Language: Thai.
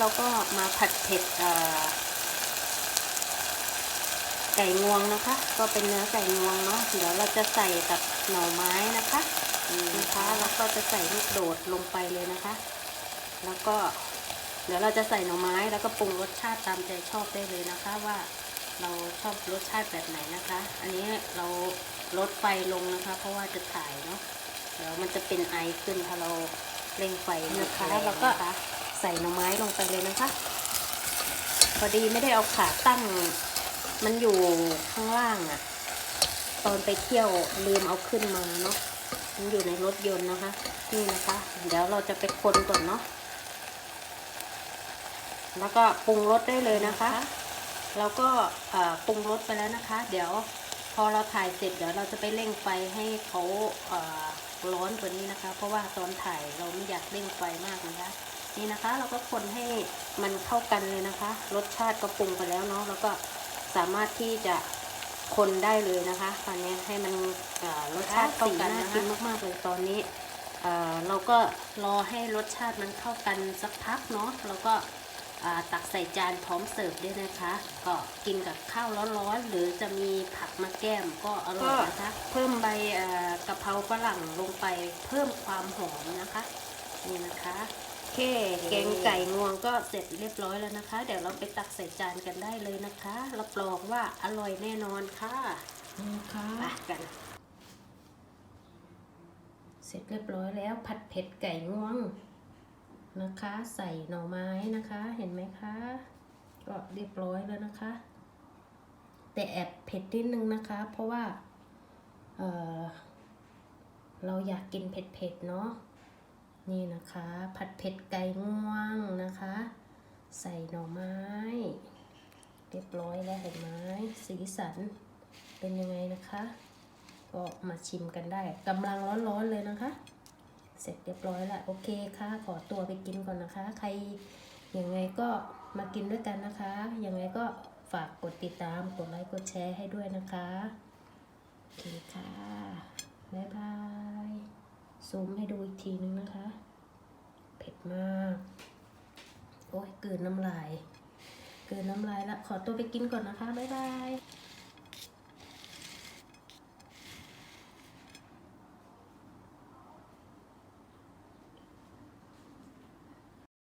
เราก็มาผัดเผ็ดเอ่อไก่งวงนะคะ ก็เป็นเนื้อไก่งวงเนาะเดี๋ยวเราจะใส่กับหน่อไม้นะคะนี่นะคะแล้วก็จะใส่ลูกโดดลงไปเลยนะคะ แล้วก็เดี๋ยวเราจะใส่หน่อไม้แล้วก็ปรุงรสชาติตามใจชอบได้เลยนะคะว่าเราชอบรสชาติแบบไหนนะคะ อันนี้เราลดไฟลงนะคะ เพราะว่าจะถ่ายเนาะเดี๋ยวมันจะเป็นไอขึ้นถ้าเราเร่งไฟนะคะแล้วก็ ใส่หน่อไม้ลงไปเลยนะคะ พอดีไม่ได้เอาขาตั้ง มันอยู่ข้างล่างอะตอนไปเที่ยวลืมเอาขึ้นมาเนาะมันอยู่ในรถยนต์นะคะ นี่นะคะ เดี๋ยวเราจะไปคนก่อนเนาะแล้วก็ปรุงรสได้เลยนะคะแล้วก็ปรุงรสไปแล้วนะคะ เดี๋ยวพอเราถ่ายเสร็จเดี๋ยวเราจะไปเร่งไฟให้เขาร้อนกว่านี้นะคะ เพราะว่าตอนถ่ายเราไม่อยากเร่งไฟมากนะคะ นี่นะคะ เราก็คนให้มันเข้ากันเลยนะคะ รสชาติก็ปรุงไปแล้วเนาะแล้วก็สามารถที่จะคนได้เลยนะคะตอนนี้ให้มันเอ่อรสชาติเข้ากันน่ากินมากๆเลยตอนนี้เอ่อเราก็รอให้รสชาติมันเข้ากันสักพักเนาะแล้วก็อ่าตักใส่จานพร้อมเสิร์ฟด้วยนะคะ ก็กินกับข้าวร้อนๆหรือจะมีผักมาแก้มก็อร่อยนะคะ เพิ่มใบเอ่อกะเพราฝรั่งลงไปเพิ่มความหอมนะคะ นี่นะคะโอ เคแกงไก่งวงก็เสร็จเรียบร้อยแล้วนะคะ เดี๋ยวเราไปตักใส่จานกันได้เลยนะคะรับรองว่าอร่อยแน่นอนค่ะนะคะไปกัน เสร็จเรียบร้อยแล้วผัดเผ็ดไก่งวงนะคะ ใส่หน่อไม้นะคะ เห็นไหมคะ ก็เรียบร้อยแล้วนะคะ แต่แอบเผ็ดนิดนึงนะคะ เพราะว่าเออเราอยากกินเผ็ดๆเนาะ นี่นะคะ ผัดเผ็ดไก่งวงนะคะ ใส่หน่อไม้ เรียบร้อยแล้วเห็นไหมสีสันเป็นยังไงนะคะ ก็มาชิมกันได้กำลังร้อนๆเลยนะคะ เสร็จเรียบร้อยแล้วโอเคค่ะ ขอตัวไปกินก่อนนะคะ ใครยังไงก็มากินด้วยกันนะคะ ยังไงก็ฝากกดติดตาม กดไลค์ กดแชร์ให้ด้วยนะคะ โอเคค่ะ บ๊ายบาย ซูมให้ดูอีกทีนึงนะคะ เผ็ดมาก โอ้ยเกินน้ำลาย เกินน้ำลายละ ขอตัวไปกินก่อนนะคะ บ๊ายบาย